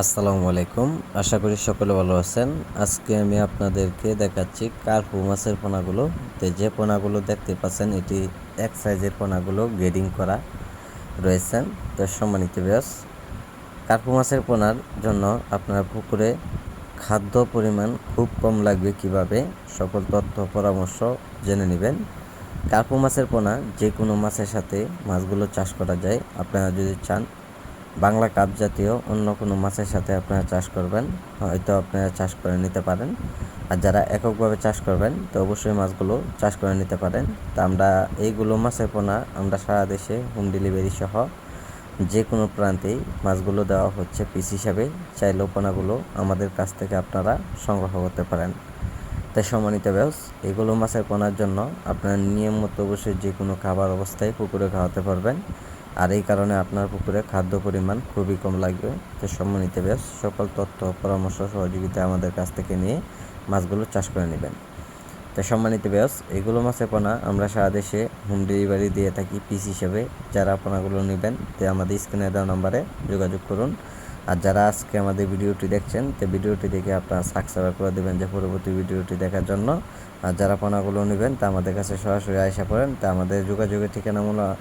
আসসালামু আলাইকুম। আশা করি সকলে ভালো আছেন। আজকে আমি আপনাদেরকে দেখাচ্ছি কার্পু মাছের পোনাগুলো। তো যে পোনাগুলো দেখতে পাচ্ছেন, এটি এক সাইজের পোনাগুলো গ্রেডিং করা রয়েছেন তো সম্মানিত ব্যাস কার্পু মাছের পোনার জন্য আপনার পুকুরে খাদ্য পরিমাণ খুব কম লাগবে কীভাবে? সকল তথ্য, পরামর্শ জেনে নেবেন। কার্পু মাছের পোনা যে কোনো মাছের সাথে মাছগুলো চাষ করা যায়। আপনারা যদি চান বাংলা কাপ জাতীয় অন্য কোনো মাছের সাথে আপনারা চাষ করবেন, হয়তো আপনারা চাষ করে নিতে পারেন। আর যারা এককভাবে চাষ করবেন, তো অবশ্যই মাছগুলো চাষ করে নিতে পারেন। তা আমরা এইগুলো মাছের পোনা আমরা সারা দেশে হোম ডেলিভারি সহ যে কোনো প্রান্তেই মাছগুলো দেওয়া হচ্ছে পিস হিসাবে। চাইলেও পোনাগুলো আমাদের কাছ থেকে আপনারা সংগ্রহ করতে পারেন। তাই সম্মানিত ব্যাস এগুলো মাছের পোনার জন্য আপনারা নিয়ম মতো অবশ্যই যে কোনো খাবার অবস্থায় পুকুরে খাওয়াতে পারবেন। আর এই কারণে আপনার পুকুরে খাদ্য পরিমাণ খুবই কম লাগবে। তো সম্মানিত ব্যাস, সকল তথ্য, পরামর্শ, সহযোগিতা আমাদের কাছ থেকে নিয়ে মাছগুলো চাষ করে নেবেন। তো সম্মানিত ব্যাস, এগুলো মাছের পোনা আমরা সারা দেশে হোম ডেলিভারি দিয়ে থাকি পিস হিসেবে। যারা পোনাগুলো নেবেন, তো আমাদের স্ক্রিনে দেওয়া নম্বরে যোগাযোগ করুন। আর যারা আজকে আমাদের ভিডিওটি দেখছেন, তো ভিডিওটি দেখে আপনারা সাবস্ক্রাইব করে দেবেন যে পরবর্তী ভিডিওটি দেখার জন্য। আর যারা পোনাগুলো নেবেন, তা আমাদের কাছে সরাসরি আয়সা করেন তা আমাদের যোগাযোগের ঠিকানামূলক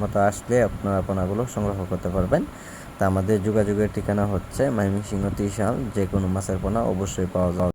মতো আসলে আপনারা পোনাগুলো সংগ্রহ করতে পারবেন। তা আমাদের যোগাযোগের ঠিকানা হচ্ছে ময়মনসিংহ ত্রিশাল যে কোনো মাছের পোনা অবশ্যই পাওয়া যাবে।